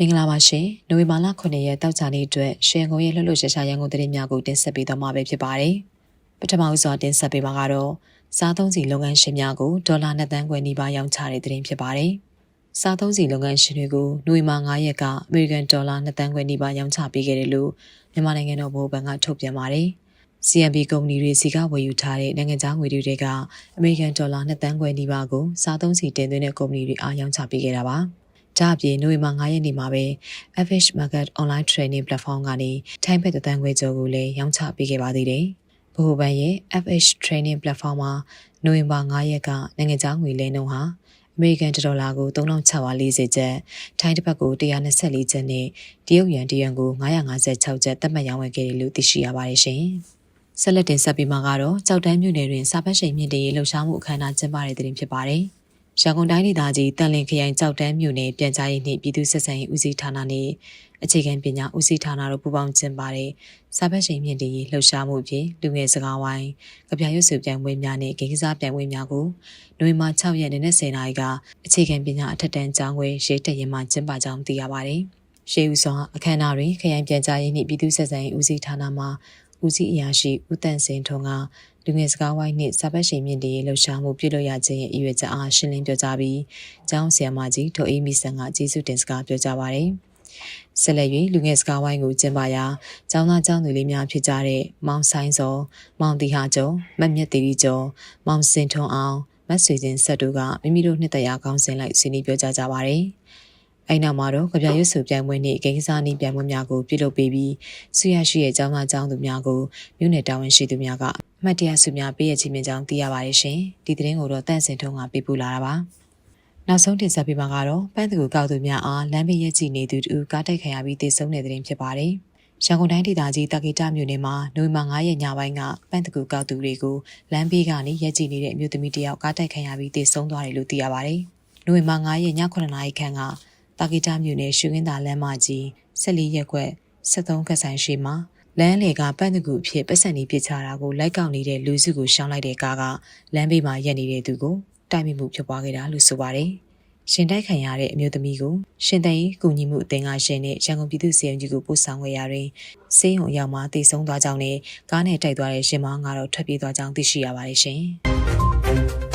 မင်္ဂလာပါရှင်။နိုဝင်ဘာလ9ရက်တောက်ကြနေ့အတွက်ရှယ်ကုန်ရဲ့လှုပ်လှုပ်ရှားရှားရန်ကုန်သတင်းများကိုတင်ဆက်ပေးသွားမှာပဲဖြစ်ပါတယ်။ပထမဦးစွာတင်ဆက်ပေးမှာကတော့စားသုံးစီလုပ်ငန်းရှင်များကိုဒေါ်လာ2သန်းခွဲနီးပါးရောင်းချတဲ့သတင်းဖြစ်ပါတယ်။စားသုံးစီလုပ်ငန်းရှင်တွေကိုနိုဝင်ဘာ9ရက်ကအမေရိကန်ဒေါ်လာ2သန်းခွဲနီးပါးရောင်းချပေးခဲ့တယ်လို့မြန်မာနိုင်ငံတော်ဗဟိုဘဏ်ကထုတ်ပြန်ပါတယ်။ CMB ကုမ္ပဏီတွေစီကဝယ်ယူထားတဲ့နိုင်ငံခြားငွေတွေတွေကအမေရိကန်ဒေါ်လာ2သန်းခွဲနီးပါးကိုစားသုံးစီတင်သွင်းတဲ့ကုမ္ပဏီတွေအားရောင်းချပေးခဲ့တာပါ။ ဒါအပြင်နိုဝင်ဘာ9ရက်နေ့မှာပဲ FH Market Online Training Platform ကနေထိုင်းဘက်တန်းခွဲကျော်ကိုလည်းရောင်းချပေးခဲ့ပါသေးတယ်။ဘိုဘန်ရဲ့ FH Training Platform မှာနိုဝင်ဘာ9ရက်ကနိုင်ငံခြားငွေလဲနှုန်းဟာအမေရိကန်ဒေါ်လာကို3640ကျပ်ထိုင်းတစ်ပတ်ကို124ကျပ်နဲ့တရုတ်ယွမ်တယွမ်ကို956ကျပ်သတ်မှတ်ရောင်းဝယ်ခဲ့တယ်လို့သိရှိရပါတယ်ရှင်။ဆက်လက်တင်ဆက်ပြီးမှာကတော့ကြောက်တန်းမြို့နယ်တွင်စာပတ်ရှိန်မြင့်တရေးလှုပ်ရှားမှုအခမ်းအနားကျင်းပတဲ့တဲ့တင်ဖြစ်ပါတယ်။ ရန်ကုန်တိုင်းဒေသကြီးတန်လင်းခရိုင်ကြောက်တန်းမြို့နယ်ပြန်ကြားရေးနှင့်ပြည်သူ့ဆက်ဆံရေးဦးစီးဌာနနှင့်အခြေခံပညာဦးစီးဌာနတို့ပူးပေါင်းကျင်းပတဲ့စာပတ်ချိန်မြင့်တည်လှုပ်ရှားမှုဖြင့်လူငယ်စကားဝိုင်းကြပြရွတ်စုပြိုင်ပွဲများနှင့်ဂိမ်းကစားပြိုင်ပွဲများကိုနိုဝင်ဘာ6ရက်နေ့နဲ့10နာရီကအခြေခံပညာအထက်တန်းကျောင်းခွဲရေးတရင်မှကျင်းပကြောင်းသိရပါတယ်။ရှေးဦးစွာအခမ်းအနားတွင်ခရိုင်ပြန်ကြားရေးနှင့်ပြည်သူ့ဆက်ဆံရေးဦးစီးဌာနမှ ဦးစီးအရာရှိဦးတန့်စင်ထွန်းကလူငယ်စကားဝိုင်းနှင့်စာပတ်ရှင်မြင့်တည်လှုပ်ရှားမှုပြုလုပ်ရခြင်းရဲ့အရွယ်ချက်အားရှင်းလင်းပြောကြားပြီးကျောင်းဆရာမကြီးထိုအေးမီဆန်ကကျေးဇူးတင်စကားပြောကြားပါတယ်။ဆက်လက်၍လူငယ်စကားဝိုင်းကိုကျင်းပရာကျောင်းသားကျောင်းသူလေးများဖြစ်ကြတဲ့မောင်ဆိုင်စောမောင်တီဟာကျော်မတ်မြတ်တီရီကျော်မောင်စင်ထွန်းအောင်မတ်ဆွေချင်းဆက်တို့ကမိမိတို့နှစ်တရာကောင်းစင်လိုက်ဆွေးနွေးပြောကြားကြပါတယ်။ အဲ့နောက်မှာတော့ကြပြရွတ်စုပြိုင်ပွဲနှင့်ဂိမ်းကစားနည်းပြိုင်ပွဲများကိုပြုလုပ်ပေးပြီးဆွေရရှိရဲ့ကျောင်းသားကျောင်းသူများကိုမြို့နယ်တာဝန်ရှိသူများကအမှတ်တရဆုများပေးရခြင်းမြင်ကြောင်းသိရပါတယ်ရှင်ဒီသတင်းကိုတော့တန့်စင်ထုံးကပေးပို့လာတာပါနောက်ဆုံးတင်ဆက်ပေးမှာကတော့ပန်းတကူကောက်သူများအားလမ်းဘေးရက်ကြည့်နေသူတူကားတိုက်ခံရပြီးတေဆုံးတဲ့တဲ့တင်ဖြစ်ပါတယ်ရန်ကုန်တိုင်းဒေသကြီးတာဂီတာမြို့နယ်မှာနိုဝင်ဘာ9ရက်ညပိုင်းကပန်းတကူကောက်သူတွေကိုလမ်းဘေးကနေရက်ကြည့်နေတဲ့အမျိုးသမီးတယောက်ကားတိုက်ခံရပြီးတေဆုံးသွားတယ်လို့သိရပါတယ်။နိုဝင်ဘာ9ရက်ည9နာရီခန့်က တာဂီတာမြို့နယ်ရှုခင်းသာလမ်းမကြီး14ရက်ကွက်73ခက်ဆိုင်ရှိမှာလမ်းလေကပန့်တကူအဖြစ်ပတ်စံနေပစ်ချတာကိုလိုက်ကောက်နေတဲ့လူစုကိုရှောင်းလိုက်တဲ့ကားကလမ်းဘေးမှာရက်နေတဲ့သူကိုတိုက်မိမှုဖြစ်ပွားခဲ့တာလို့ဆိုပါတယ်။ရှင်တိုက်ခံရတဲ့အမျိုးသမီးကိုရှင်တန်ရေးကူညီမှုအသင်းကရှင်နဲ့ရန်ကုန်ပြည်သူ့စေယုံကြီးကိုပို့ဆောင်ခဲ့ရတွင်စေယုံရောက်မှတည်ဆုံသွားကြောင်းနဲ့ကားနဲ့တိုက်သွားတဲ့ရှင်မောင်းကတော့ထွက်ပြေးသွားကြောင်းသိရှိရပါတယ်ရှင်။